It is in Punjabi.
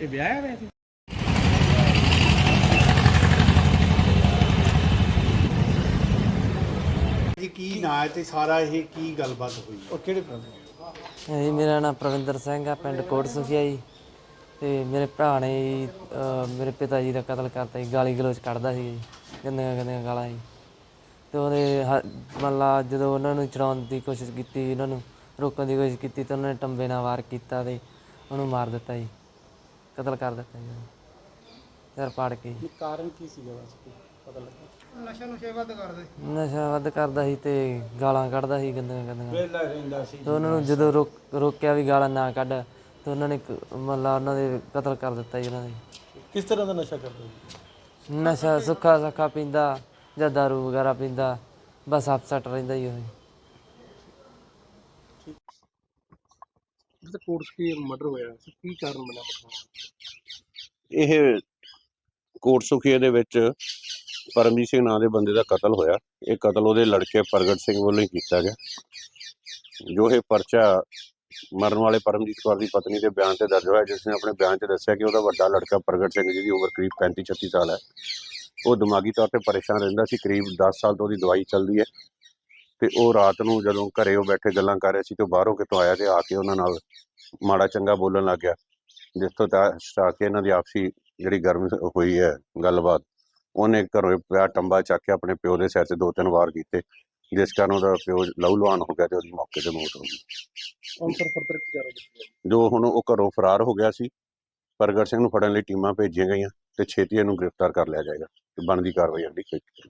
ਇਹ ਵਿਆਹ ਆ ਵੈਸੇ? ਜੀ ਕੀ ਨਾਂ ਤੇ ਸਾਰਾ ਇਹ ਕੀ ਗੱਲਬਾਤ ਹੋਈ ਔਰ ਕਿਹੜੇ ਪ੍ਰੋਬਲਮ ਜੀ ਮੇਰਾ ਨਾਮ ਪ੍ਰਵਿੰਦਰ ਸਿੰਘ ਆ ਪਿੰਡ ਕੋਟ ਸੁਖਿਆ ਜੀ। ਤੇ ਮੇਰੇ ਭਰਾ ਨੇ ਮੇਰੇ ਪਿਤਾ ਜੀ ਦਾ ਕਤਲ ਕਰਤਾ ਜੀ ਗਾਲੀ ਗਲੋਚ ਕੱਢਦਾ ਸੀ ਜੀ। ਗੰਦੀਆਂ ਗੰਦੀਆਂ ਗਾਲਾਂ ਜੀ। ਤੇ ਉਹਦੇ ਹ- ਮੰਨ ਲਾ ਜਦੋਂ ਉਹਨਾਂ ਨੂੰ ਚੜਾਉਣ ਦੀ ਕੋਸ਼ਿਸ਼ ਕੀਤੀ ਉਹਨਾਂ ਨੂੰ ਰੋਕਣ ਦੀ ਕੋਸ਼ਿਸ਼ ਕੀਤੀ ਤਾਂ ਉਹਨਾਂ ਨੇ ਟੰਬੇ ਨਾਲ ਵਾਰ ਕੀਤਾ ਤੇ ਉਹਨੂੰ ਮਾਰ ਦਿੱਤਾ ਜੀ। ਕਤਲ ਕਰ ਦਿੱਤਾ ਜੀ। ਸਿਰ ਪਾੜ ਕੇ ਜੀ। ਕਾਰਨ ਕੀ ਸੀਗਾ ਬਸ ਕੋਈ ਪਤਾ ਲੱਗਾ? ਨਸ਼ਾ ਵੱਧ ਕਰਦਾ ਸੀ। ਤੇ ਗਾਲਾਂ ਕੱਢਦਾ ਸੀ ਗੰਦੀਆਂ ਗੰਦੀਆਂ। ਵੇਲਾ ਰਹਿੰਦਾ ਸੀ। ਤੇ ਉਹਨਾਂ ਨੂੰ ਜਦੋਂ ਰੋਕ- ਰੋਕਿਆ ਵੀ ਗਾਲਾਂ ਨਾ ਕੱਢ ਤੇ ਉਹਨਾਂ ਨੇ ਕ- ਮਤਲਬ ਉਹਨਾਂ ਦੇ ਕਤਲ ਕਰ ਦਿੱਤਾ ਜੀ ਉਹਨਾਂ ਨੇ ਕਿਸ ਤਰ੍ਹਾਂ ਦਾ ਨਸ਼ਾ ਕਰਦੇ ਸੀ? ਨਸ਼ਾ ਸੁੱਖਾ ਸੱਖਾ ਪੀਂਦਾ ਜਾਂ ਦਾਰੂ ਵਗੈਰਾ ਪੀਂਦਾ ਬਸ ਅਪਸੈਟ ਰਹਿੰਦਾ ਹੀ ਉਹ। ਜਿਸ ਕੋਰਸ ਕੀ ਮਰਡਰ ਹੋਇਆ? ਸੀ ਕੀ ਕਾਰਨ ਬਣਾ ਇਹ ਕੋਟ ਸੁਖੀਏ ਦੇ ਵਿੱਚ ਪਰਮਜੀਤ ਸਿੰਘ ਨਾਂ ਦੇ ਬੰਦੇ ਦਾ ਕਤਲ ਹੋਇਆ। ਇਹ ਕਤਲ ਉਹਦੇ ਲੜਕੇ ਪ੍ਰਗਟ ਸਿੰਘ ਵੱਲੋਂ ਹੀ ਕੀਤਾ ਗਿਆ। ਜੋ ਇਹ ਪਰਚਾ ਮਰਨ ਵਾਲੇ ਪਰਮਜੀਤ ਕੌਰ ਦੀ ਪਤਨੀ ਦੇ ਬਿਆਨ ਤੇ ਦਰਜ ਹੋਇਆ, ਜਿਸ ਨੇ ਆਪਣੇ ਬਿਆਨ 'ਚ ਦੱਸਿਆ ਕਿ ਉਹਦਾ ਵੱਡਾ ਲੜਕਾ ਪ੍ਰਗਟ ਸਿੰਘ ਜਿਹਦੀ ਉਮਰ ਕਰੀਬ 35 36 ਸਾਲ ਹੈ। ਉਹ ਦਿਮਾਗੀ ਤੌਰ ਤੇ ਪਰੇਸ਼ਾਨ ਰਹਿੰਦਾ ਸੀ, ਕਰੀਬ 10 ਸਾਲ ਤੋਂ ਉਹਦੀ ਦਵਾਈ ਚੱਲਦੀ ਹੈ ਤੇ ਉਹ ਰਾਤ ਨੂੰ ਜਦੋਂ ਘਰੇ ਉਹ ਬੈਠੇ ਗੱਲਾਂ ਕਰ ਰਹੇ ਸੀ ਤੇ ਉਹ ਬਾਹਰੋਂ ਕਿਤੋਂ ਆਇਆ ਤੇ ਆ ਕੇ ਉਹਨਾਂ ਨਾਲ ਮਾੜਾ ਚੰਗਾ ਬੋਲਣ ਲੱਗ ਗਿਆ, ਜਿਸ ਤੋਂ ਤਾਂ ਕੇ ਇਹਨਾਂ ਦੀ ਆਪਸੀ ਜਿਹੜੀ ਗਰਮ ਹੋਈ ਹੈ ਗੱਲਬਾਤ, ਉਹਨੇ ਘਰੋਂ ਪਿਆ ਟੰਬਾ ਚੱਕ ਕੇ ਆਪਣੇ ਪਿਓ ਦੇ ਸਿਰ 'ਤੇ ਦੋ ਤਿੰਨ ਵਾਰ ਕੀਤੇ, ਜਿਸ ਕਾਰਨ ਉਹਦਾ ਪਿਓ ਲਹੂ ਲੁਹਾਨ ਹੋ ਗਿਆ ਤੇ ਉਹਦੀ ਮੌਕੇ ਤੇ ਮੌਤ ਹੋ ਗਈ। ਅੰਸਰ ਪੱਤਰ ਕੀ ਕਰ ਜੋ ਹੁਣ ਉਹ ਘਰੋਂ ਫਰਾਰ ਹੋ ਗਿਆ ਸੀ, ਪ੍ਰਗਟ ਸਿੰਘ ਨੂੰ ਫੜਨ ਲਈ ਟੀਮਾਂ ਭੇਜੀਆਂ ਗਈਆਂ ਤੇ ਛੇਤੀ ਇਹਨੂੰ ਗ੍ਰਿਫਤਾਰ ਕਰ ਲਿਆ ਜਾਏਗਾ ਤੇ ਬਣਦੀ ਕਾਰਵਾਈ ਅਗਲੀ ਕੀਤੀ